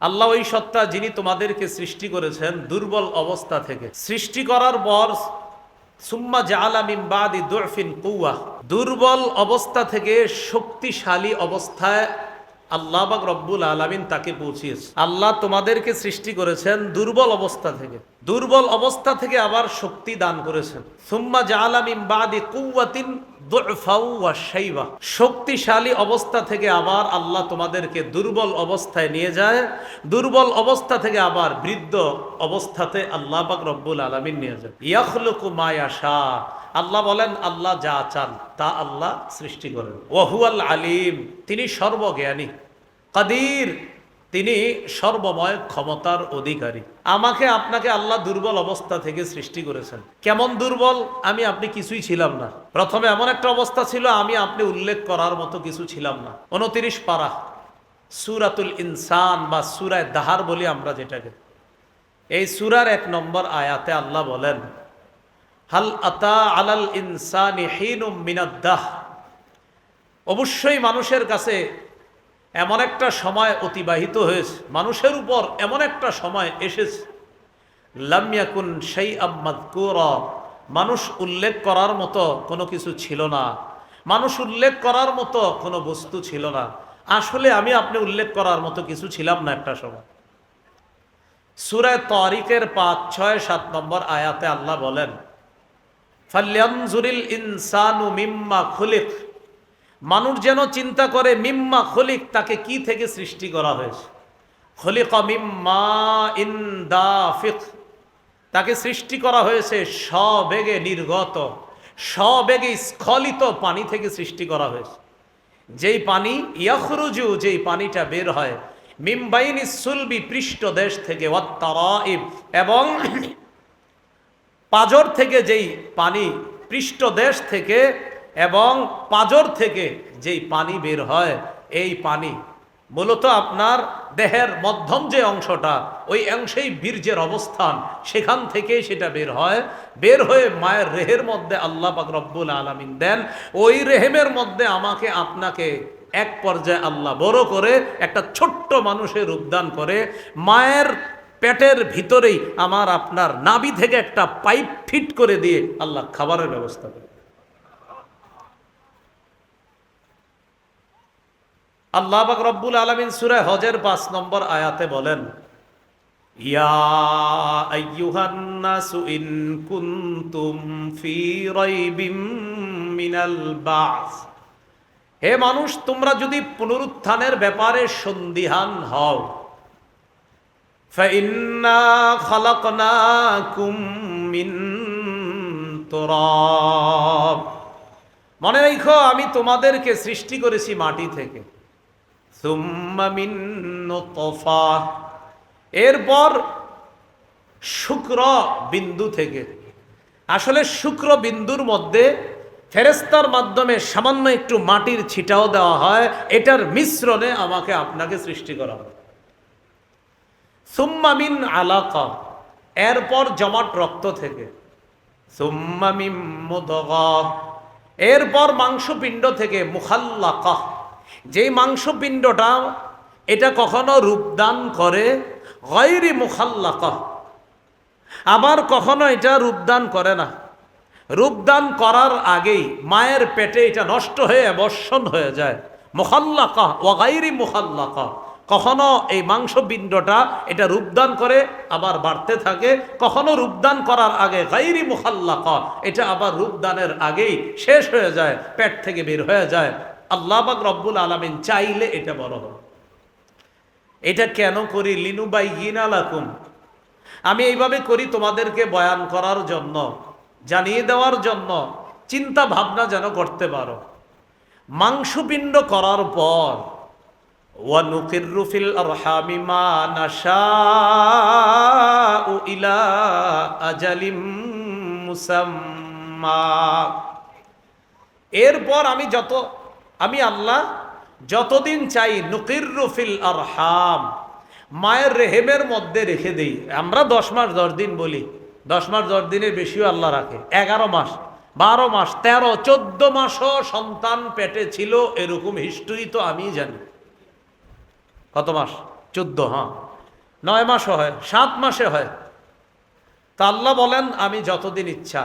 আল্লাহ ওই সত্তা যিনি তোমাদেরকে সৃষ্টি করেছেন দুর্বল অবস্থা থেকে। সৃষ্টি করার পর সুম্মা জাআলা মিন বাদি দুরফিন কুয়া দুর্বল অবস্থা থেকে শক্তিশালী অবস্থায় আল্লাহ বাক রব্বুল আলামিন তাকে পৌঁছিয়েছে। আল্লাহ তোমাদেরকে সৃষ্টি করেছেন দুর্বল অবস্থা থেকে। দুর্বল অবস্থা থেকে আবার শক্তি দান করেছেন। সুম্মা জাআলা মিন বাদি ওয়া শক্তিশালী অবস্থা থেকে আবার আল্লাহ তোমাদেরকে দুর্বল অবস্থায় নিয়ে যায়। দুর্বল অবস্থা থেকে আবার বৃদ্ধ অবস্থাতে আল্লাহ পাক রব্বুল আলামিন নিয়ে যায় ইয়াখলুকু মা ইয়াশা। আল্লাহ বলেন, আল্লাহ যা চান, তা আল্লাহ সৃষ্টি করেন। ওহুয়াল আলিম। তিনি সর্বজ্ঞানী। কাদির। তিনি সর্বময় ক্ষমতার অধিকারী। আমাকে আপনাকে আল্লাহ দুর্বল অবস্থা থেকে সৃষ্টি করেছেন। কেমন দুর্বল? আমি আপনি কিছুই ছিলাম না। প্রথমে এমন একটা অবস্থা ছিল, আমি আপনি উল্লেখ করার মতো কিছু ছিলাম না। উনতিরিশ পারা। সুরাতুল ইনসান বা সুরায় দাহার বলি আমরা যেটাকে। এই সুরার এক নম্বর আয়াতে আল্লাহ বলেন, হাল আতা আলাল ইনসানি অবশ্যই মানুষের কাছে এমন একটা সময় অতিবাহিত হয়েছে। মানুষের উপর এমন একটা সময় এসেছে। লামিয়াকুন সেই আম্মাদকুর মানুষ উল্লেখ করার মতো কোনো কিছু ছিল না। মানুষ উল্লেখ করার মতো কোনো বস্তু ছিল না। আসলে আমি আপনি উল্লেখ করার মতো কিছু ছিলাম না একটা সময়। সুরায় তরিকের পাঁচ, ছয়, সাত নম্বর আয়াতে আল্লাহ বলেন, ফাল্যানজুরিল ইনসানু মিম্মা খুলিক। মানুষ যেন চিন্তা করে, মিম্মা খলিক তাকে কি থেকে সৃষ্টি করা হয়েছে? খলিক মিম্মা ইন্দাফিক তাকে সৃষ্টি করা হয়েছে সবেগে নির্গত সবেগে স্খলিত পানি থেকে সৃষ্টি করা হয়েছে। যেই পানি ইয়াখরুজু, যেই পানিটা বের হয় মিম্বাইনি সুলবি পৃষ্ঠ দেশ থেকে এবং পাজর থেকে যেই পানি পৃষ্ঠ দেশ থেকে এবং পাঁজর থেকে যেই পানি বের হয়, এই পানি মূলত আপনার দেহের মধ্যম যে অংশটা, ওই অংশেই বীর্যের অবস্থান, সেখান থেকেই সেটা বের হয়। বের হয়ে মায়ের রেহের মধ্যে আল্লাহ পাক রব্বুল আলমিন দেন। ওই রেহেমের মধ্যে আমাকে আপনাকে এক পর্যায়ে আল্লাহ বড় করে একটা ছোট্ট মানুষের রূপদান করে। মায়ের পেটের ভিতরেই আমার আপনার নাবি থেকে একটা পাইপ ফিট করে দিয়ে আল্লাহ খাবারের ব্যবস্থা করে। আল্লাহ পাক রব্বুল আলমিন সুরায় হজের পাঁচ নম্বর আয়াতে বলেন ইয়া আইয়ুহান নাসু ইন কুনতুম ফি রাইবিম মিনাল বাস হে মানুষ তোমরা যদি পুনরুত্থানের ব্যাপারে সন্দিহান হও فإنا خلقناكم من تراب মনে রেখো আমি তোমাদেরকে সৃষ্টি করেছি মাটি থেকে সুম্মা মিন নুতফা এরপর শুক্র বিন্দু থেকে। আসলে শুক্র বিন্দুর মধ্যে ফেরেস্তার মাধ্যমে সামান্য একটু মাটির ছিটাও দেওয়া হয়। এটার মিশ্রণে আমাকে আপনাকে সৃষ্টি করা হয়। সুম্মামিন আলাকা। এরপর জমাট রক্ত থেকে। সুম্মামিম এরপর মাংসপিণ্ড থেকে মুখাল্লাকা। যেই মাংসপিণ্ডটা এটা কখনো রূপদান করে গৈরি মুখাল্লাকা। আবার কখনো এটা রূপদান করে না। রূপদান করার আগেই মায়ের পেটে এটা নষ্ট হয়ে বর্ষণ হয়ে যায়। মুখাল্লাকা ওয়াগাইরি মুখাল্লাকা। কখনো এই মাংসপিণ্ডটা এটা রূপদান করে আবার বাড়তে থাকে। কখনো রূপদান করার আগে গাইরি মুখাল্লাকা, এটা আবার রূপদানের আগেই শেষ হয়ে যায়, পেট থেকে বের হয়ে যায়। আল্লাহবাক রব্বুল আলমিন চাইলে এটা বড় হল এটা কেন করি? লিনুবাই ইনালাকুম আমি এইভাবে করি তোমাদেরকে বয়ান করার জন্য, জানিয়ে দেওয়ার জন্য, চিন্তা ভাবনা যেন করতে পারো। মাংসপিণ্ড করার পর ওয়ানুকিরুফিল নাশা ইলা আজালিম মুসাম্মা। এরপর আমি যত আমি আল্লাহ যতদিন চাই নুকিরুফিল আরহাম, মায়ের রেহেমের মধ্যে রেখে দেই। আমরা দশ মাস দশ দিন বলি, দশ মাস দশ দিনের বেশিও আল্লাহ রাখে। এগারো মাস, বারো মাস, তেরো, চোদ্দ মাসও সন্তান পেটে ছিল, এরকম হিস্ট্রি তো আমি জানি। কত মাস? চোদ্দ হ্যাঁ। নয় মাসও হয়, সাত মাসে হয়। তা আল্লাহ বলেন, আমি যতদিন ইচ্ছা,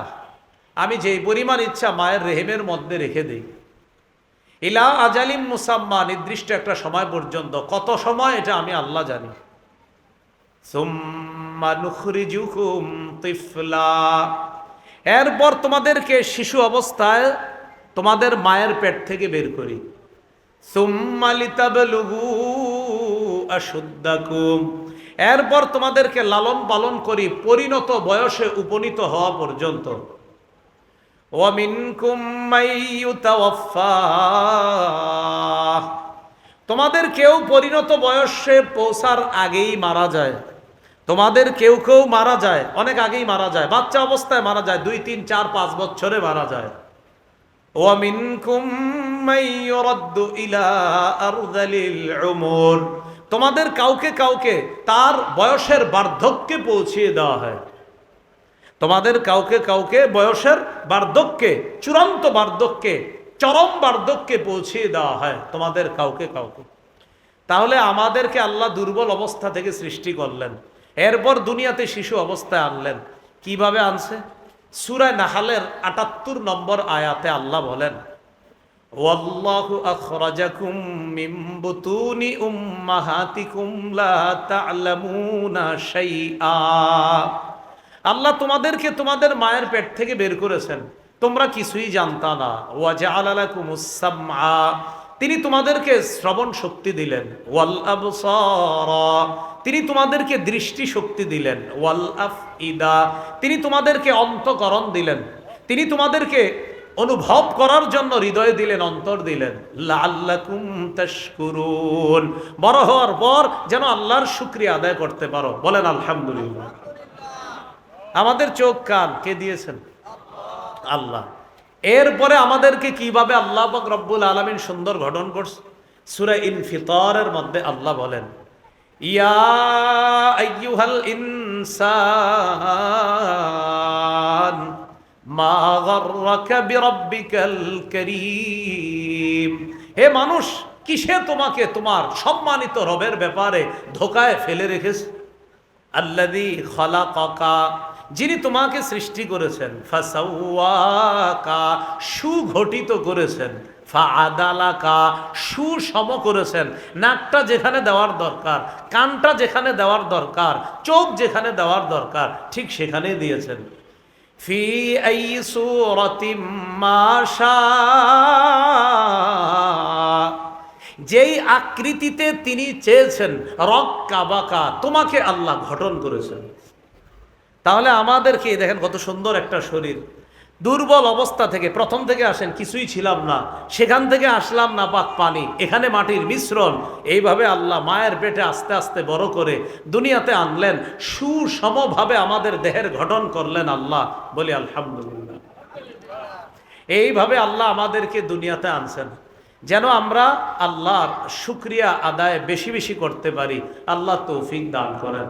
আমি যেই পরিমাণ ইচ্ছা মায়ের রেহেমের মধ্যে রেখে দিই। ইলা আজালিম মুসাম্মা, নির্দিষ্ট একটা সময় পর্যন্ত। কত সময় এটা আমি আল্লাহ জানি। এরপর তোমাদেরকে শিশু অবস্থায় তোমাদের মায়ের পেট থেকে বের করি। এরপর তোমাদেরকে লালন পালন করি, পরিণত বয়সে উপনীত হওয়া পর্যন্ত। তোমাদের কেউ পরিণত বয়সে পৌঁছার আগেই মারা যায়। তোমাদের কেউ কেউ মারা যায়, অনেক আগেই মারা যায়। বাচ্চা অবস্থায় মারা যায়, দুই, তিন, চার, পাঁচ বছরে মারা যায়। তোমাদের কাউকে কাউকে তার বয়সের বার্ধক্যে পৌঁছিয়ে দেওয়া হয়। তোমাদের কাউকে কাউকে বয়সের বার্ধক্যে, চূড়ান্ত বার্ধক্যে, চরম বার্ধক্যে পৌঁছিয়ে দেওয়া হয়, তোমাদের কাউকে কাউকে। তাহলে আমাদেরকে আল্লাহ দুর্বল অবস্থা থেকে সৃষ্টি করলেন। এরপর দুনিয়াতে শিশু অবস্থায় আনলেন। কীভাবে আনছে? সুরায় নাহালের আটাত্তর নম্বর আয়াতে আল্লাহ বলেন, ওয়াল্লাহু আল্লাহ তোমাদেরকে তোমাদের মায়ের পেট থেকে বের করেছেন। তোমরা কিছুই জানতা না। সামআ তিনি তোমাদেরকে শ্রবণ শক্তি দিলেন। ওয়াল তিনি তোমাদেরকে দৃষ্টি শক্তি দিলেন। ওয়াল আফইদা তিনি তোমাদেরকে অন্তকরণ দিলেন। তিনি তোমাদেরকে অনুভব করার জন্য হৃদয় দিলেন, অন্তর দিলেন। বড় হওয়ার পর যেন আল্লাহর শুক্রিয়া আদায় করতে পারো। বলেন আলহামদুলিল্লাহ। আমাদের চোখ কান কে দিয়েছেন? আল্লাহ। এরপরে আমাদেরকে কীভাবে আল্লাহ রব্বুল আলমিন সুন্দর গঠন করছে? সুরা ইনফিতরের মধ্যে আল্লাহ বলেন, ইয়া ইনসান, মা গর্রাকা বিরাব্বিকাল করিম। হে মানুষ, কিসে তোমাকে তোমার সম্মানিত রবের ব্যাপারে ধোকায় ফেলে রেখেছে? আল্লাদি খলাকা যিনি তোমাকে সৃষ্টি করেছেন সুঘটিত করেছেন ফাদালাকা সুসম করেছেন। নাকটা যেখানে দেওয়ার দরকার, কানটা যেখানে দেওয়ার দরকার, চোখ যেখানে দেওয়ার দরকার, ঠিক সেখানেই দিয়েছেন। ফি যেই আকৃতিতে তিনি চেয়েছেন রক্কা বাকা তোমাকে আল্লাহ গঠন করেছেন। তাহলে আমাদেরকে দেখেন কত সুন্দর একটা শরীর। দুর্বল অবস্থা থেকে প্রথম থেকে আসেন কিছুই ছিলাম না। সেখান থেকে আসলাম না পাক পানি। এখানে মাটির মিশ্রণ। এইভাবে আল্লাহ মায়ের পেটে আস্তে আস্তে বড় করে দুনিয়াতে আনলেন। সুসমভাবে আমাদের দেহের গঠন করলেন আল্লাহ। বলি আলহামদুলিল্লাহ। এইভাবে আল্লাহ আমাদেরকে দুনিয়াতে আনছেন। যেন আমরা আল্লাহর শুক্রিয়া আদায় বেশি বেশি করতে পারি। আল্লাহ তৌফিক দান করেন।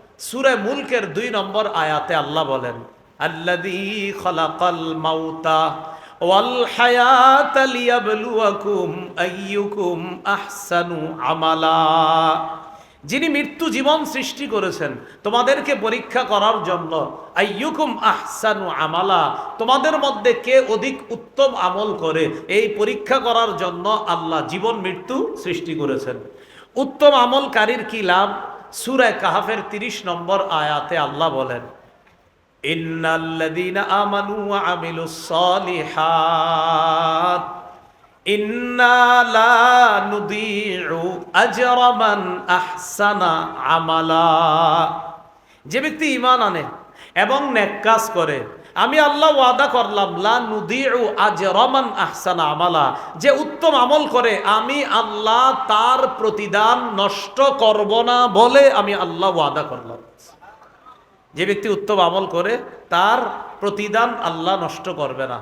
সুরে মুলকের দুই নম্বর আয়াতে আল্লাহ বলেন মাউতা ওয়াল হায়াত যিনি মৃত্যু জীবন সৃষ্টি করেছেন, তোমাদেরকে পরীক্ষা করার জন্য আইয়ুকুম আহসানু আমালা, তোমাদের মধ্যে কে অধিক উত্তম আমল করে, এই পরীক্ষা করার জন্য আল্লাহ জীবন মৃত্যু সৃষ্টি করেছেন। উত্তম আমলকারীর কি লাভ? সুরায় কাহাফের তিরিশ নম্বর আয়াতে আল্লাহ বলেন ইন্নাল্লাদিনা আমিলু। যে ব্যক্তি ইমান আনে এবং নেক কাজ করে আমি আল্লাহ ওয়াদা করলাম, লা নুদিউ আজরামান আহসানা আমালা। যে উত্তম আমল করে, আমি আল্লাহ তার প্রতিদান নষ্ট করব না বলে আমি আল্লাহ ওয়াদা করলাম। যে ব্যক্তি উত্তম আমল করে, তার প্রতিদান আল্লাহ নষ্ট করবে না।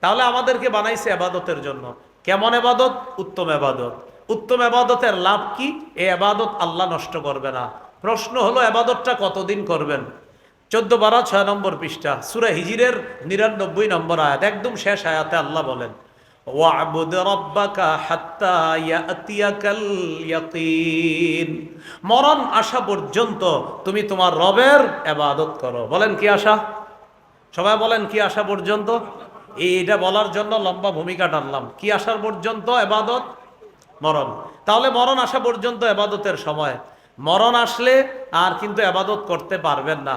তাহলে আমাদেরকে বানাইছে আবাদতের জন্য। কেমন এবাদত? উত্তম এবাদত। উত্তম এবাদতের লাভ কি? এই আবাদত আল্লাহ নষ্ট করবে না। প্রশ্ন হলো, এবাদতটা কতদিন করবেন? চোদ্দ বারো, ছয় নম্বর পৃষ্ঠা, সুরা হিজিরের নিরানব্বই নম্বর আয়াত, একদম শেষ আয়াতে আল্লাহ বলেন মরণ আসা পর্যন্ত তুমি তোমার রবের এবাদত করো। বলেন কি আশা? সবাই বলেন কি আসা পর্যন্ত? এইটা বলার জন্য লম্বা ভূমিকা টানলাম। কি আসার পর্যন্ত এবাদত মরণ। তাহলে মরণ আসা পর্যন্ত এবাদতের সময়। মরণ আসলে আর কিন্তু এবাদত করতে পারবেন না।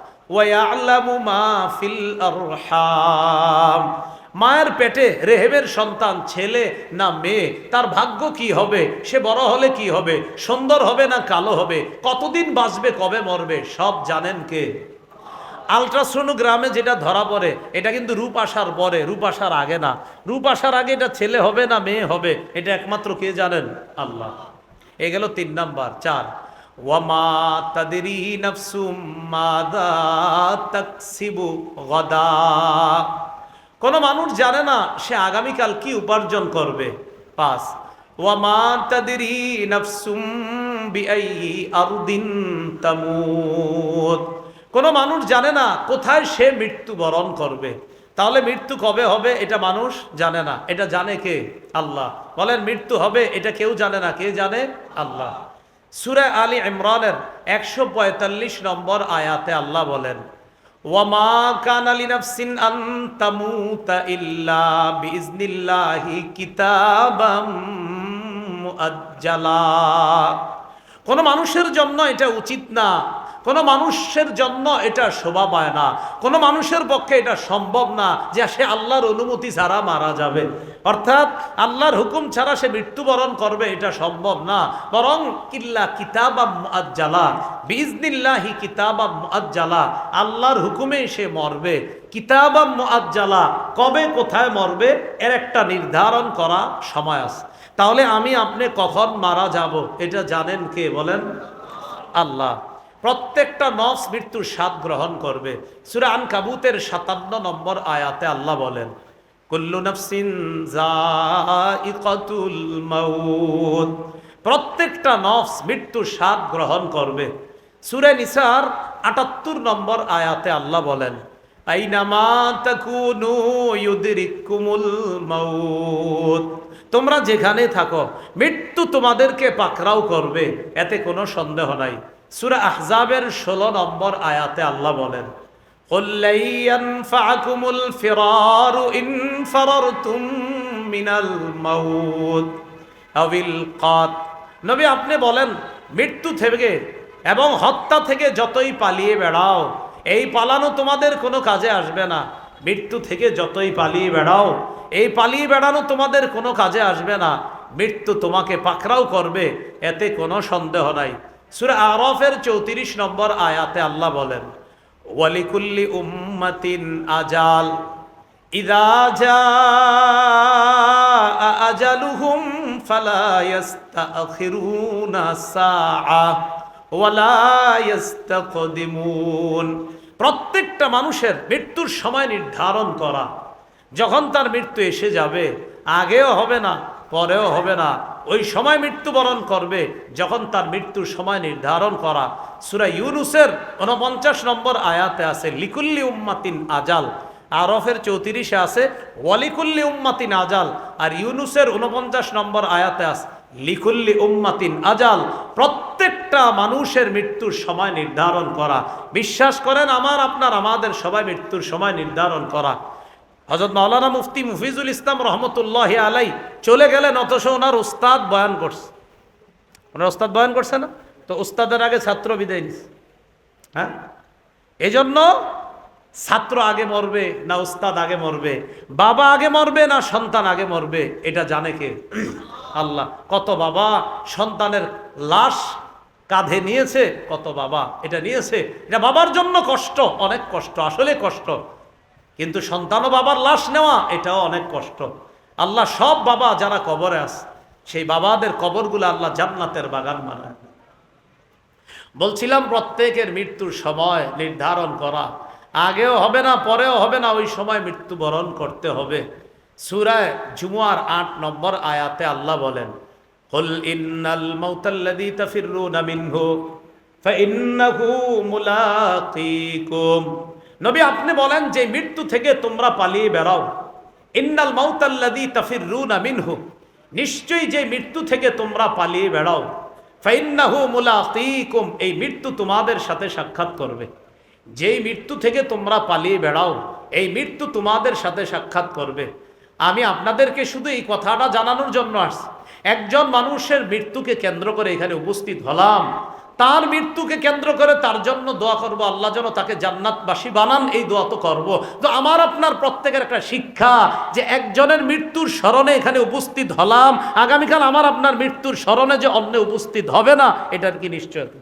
মায়ের পেটে রেহেবের সন্তান ছেলে না মেয়ে, তার ভাগ্য কি হবে? সে বড় হলে কি হবে? সুন্দর হবে না কালো হবে? কতদিন বাঁচবে, কবে মরবে? সব জানেন কে? আলট্রাসোনোগ্রামে যেটা ধরা পড়ে, এটা কিন্তু রূপ আসার পরে, রূপ আসার আগে না। রূপ আসার আগে এটা ছেলে হবে না মেয়ে হবে? এটা একমাত্র কে জানেন? আল্লাহ। এ গেল তিন নাম্বার, চার। ওয়ামা তাদেরি নফসুম গদা কোনো মানুষ জানে না সে আগামীকাল কি উপার্জন করবে। পাঁচ, ওয়ামা তাদেরি নফসুম বিআই মানুষ জানে না কোথায় সে মৃত্যুবরণ করবে। তাহলে মৃত্যু কবে হবে এটা মানুষ জানে না। এটা জানে কে? আল্লাহ। বলেন, মৃত্যু হবে এটা কেউ জানে না। কে জানে? আল্লাহ সুরে আলী ইমরানের একশো পঁয়তাল্লিশ নম্বর আয়াতে আল্লাহ বলেন, ওয়ামা কান আলী নাফসিন আন তামুতা ইল্লা বিজনিল্লাহি কিতাবাম মুআজ্জালা। কোনো মানুষের জন্য এটা উচিত না কোনো মানুষের জন্য এটা শোভা পায় না। কোনো মানুষের পক্ষে এটা সম্ভব না যে সে আল্লাহর অনুমতি ছাড়া মারা যাবে। অর্থাৎ আল্লাহর হুকুম ছাড়া সে মৃত্যুবরণ করবে এটা সম্ভব না। বরং কিল্লা কিতাবা মুআজ্জালা বিজনিল্লাহি কিতাবা মুআজ্জালা, আল্লাহর হুকুমে সে মরবে। কিতাবা মুআজ্জালা, কবে কোথায় মরবে এর একটা নির্ধারণ করা সময় আছে। তাহলে আমি আপনি কখন মারা যাব এটা জানেন কে বলেন? আল্লাহ। প্রত্যেকটা নফস মৃত্যুর স্বাদ গ্রহণ করবে। সুরা আন কাবুতের সাতান্ন নম্বর আয়াতে আল্লাহ বলেন, কুল্লু নফসিন প্রত্যেকটা নফস মৃত্যুর স্বাদ গ্রহণ করবে। সুরে নিসার আটাত্তর নম্বর আয়াতে আল্লাহ বলেন, আইনামা তোমরা যেখানে থাকো, মৃত্যু তোমাদেরকে পাকরাও করবে, এতে কোনো সন্দেহ নাই। সুরা আহজাবের ষোলো নম্বর আয়াতে আল্লাহ বলেন নবী আপনি বলেন, মৃত্যু থেকে এবং হত্যা থেকে যতই পালিয়ে বেড়াও, এই পালানো তোমাদের কোনো কাজে আসবে না। মৃত্যু থেকে যতই পালিয়ে বেড়াও, এই পালিয়ে বেড়ানো তোমাদের কোনো কাজে আসবে না। মৃত্যু তোমাকে পাকড়াও করবে, এতে কোনো সন্দেহ নাই। সুরা আরফের চৌত্রিশ নম্বর আয়াতে আল্লাহ বলেন, ওয়ালিকুল্লি উম্মাতিন আজাল, ইদা জাআ আজালুহুম ফালা ইস্তাখিরুনা সাআ প্রত্যেকটা মানুষের মৃত্যুর সময় নির্ধারণ করা, যখন তার মৃত্যু এসে যাবে, আগেও হবে না পরেও হবে না। ওই সময় মৃত্যুবরণ করবে, যখন তার মৃত্যুর সময় নির্ধারণ করা। সুরা ইউনুসের উনপঞ্চাশ নম্বর আয়াতে আছে, লিকুল্লি উম্মাতিন আজাল। আরফের চৌত্রিশে আছে, ওয়ালিকুল্লি উম্মাতিন আজাল। আর ইউনুসের উনপঞ্চাশ নম্বর আয়াতে আছে, লিকুল্লি উম্মাতিন আজাল। প্রত্যেকটা মানুষের মৃত্যুর সময় নির্ধারণ করা। বিশ্বাস করেন, আমার, আপনার, আমাদের সবাই মৃত্যুর সময় নির্ধারণ করা। হজরত মাওলানা মুফতি মুফিজুল ইসলাম রহমতুল্লাহ আলাই চলে গেলেন, অথচ ওনার উস্তাদ বয়ান করছে। ওনার উস্তাদ বয়ান করছে না? তো উস্তাদের আগে ছাত্র বিদায় নিছে। হ্যাঁ? এই জন্য ছাত্র আগে মরবে না উস্তাদ আগে মরবে, বাবা আগে মরবে না সন্তান আগে মরবে, এটা জানে কে? আল্লাহ। কত বাবা সন্তানের লাশ কাঁধে নিয়েছে, কত বাবা এটা নিয়েছে। এটা বাবার জন্য কষ্ট, অনেক কষ্ট, আসলে কষ্ট। কিন্তু সন্তান ও বাবার লাশ নেওয়া এটাও অনেক কষ্ট আল্লাহ সব বাবা যারা কবরে আছে সেই বাবাদের কবরগুলো আল্লাহ জান্নাতের বাগান বানায় বলছিলাম প্রত্যেকের মৃত্যুর সময় নির্ধারণ করা আগেও হবে না পরেও হবে না ওই সময় মৃত্যুবরণ করতে হবে সুরায় জুমুয়ার আট নম্বর আয়াতে আল্লাহ বলেন قل إن الموت الذي تفرون منه فإنه ملاقيكم নবী, আপনি বলেন যে মৃত্যু থেকে তোমরা পালিয়ে বেড়াও। ইন্নাল মাউতাল্লাদি মাউতাল্লাযী তাফিররুনা মিনহু। নিশ্চয়ই যে মৃত্যু থেকে তোমরা পালিয়ে বেড়াও। ফাইন্নাহু মুলাকিকুম এই মৃত্যু তোমাদের সাথে সাক্ষাৎ করবে। যেই মৃত্যু থেকে তোমরা পালিয়ে বেড়াও, এই মৃত্যু তোমাদের সাথে সাক্ষাৎ করবে। আমি আপনাদেরকে শুধু এই কথাটা জানানোর জন্য আসছি। একজন মানুষের মৃত্যুকে কেন্দ্র করে এখানে উপস্থিত হলাম। তার মৃত্যুকে কেন্দ্র করে তার জন্য দোয়া করব, আল্লাহ যেন তাকে জান্নাতবাসী বানান, এই দোয়া তো করব। তো আমার আপনার প্রত্যেকের একটা শিক্ষা যে একজনের মৃত্যুর স্মরণে এখানে উপস্থিত হলাম, আগামীকাল আমার আপনার মৃত্যুর স্মরণে যে অন্য উপস্থিত হবে না, এটার কি নিশ্চয়তা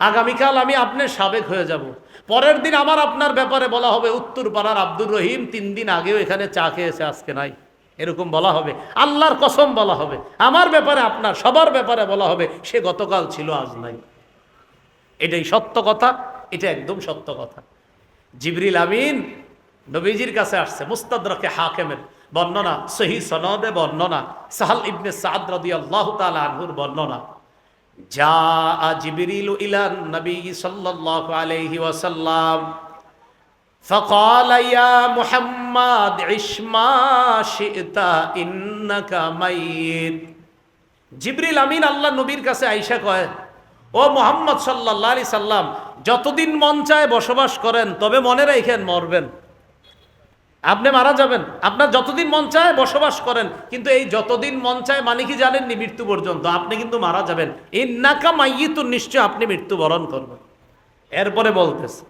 আগামীকাল আমি আপনার সাবেক হয়ে যাব। পরের দিন আমার আপনার ব্যাপারে বলা হবে উত্তর পাড়ার আব্দুর রহিম তিন দিন আগেও এখানে চা খেয়েছে, আজকে নাই। এরকম বলা হবে আল্লাহর কসম বলা হবে আমার ব্যাপারে আপনার সবার ব্যাপারে বলা হবে সে গতকাল ছিল আজ নাই এটাই সত্য কথা এটা একদম সত্য কথা জিবরিল আমিন নবীজির কাছে আসছে মুস্তাদরকে হাকেমের বর্ণনা সহি সনদে বর্ণনা সাহাল ইবনে সাদ রাদিয়াল্লাহু তাআলা আনহুর বর্ণনা যা জিবরিল ইলান নবী সাল্লাল্লাহু আলাইহি ওয়াসাল্লাম فقال يا محمد আমিন আল্লাহ নবীর কাছে আইসা কয়, ও মোহাম্মদ সাল্লাহ আলি সাল্লাম, যতদিন মন চায় বসবাস করেন, তবে মনে রাখেন মরবেন। আপনি মারা যাবেন। আপনার যতদিন মন চায় বসবাস করেন, কিন্তু এই যতদিন মন চায় মানে কি জানেননি মৃত্যু পর্যন্ত? আপনি কিন্তু মারা যাবেন। এই নাকা মাইয়ে তো নিশ্চয় আপনি মৃত্যুবরণ করবেন। এরপরে বলতেছে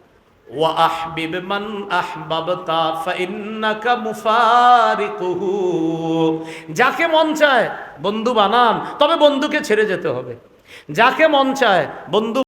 وأحبب من أحببت فإنك مفارقه যাকে মন চায় বন্ধু বানান তবে বন্ধুকে ছেড়ে যেতে হবে যাকে মন চায় বন্ধু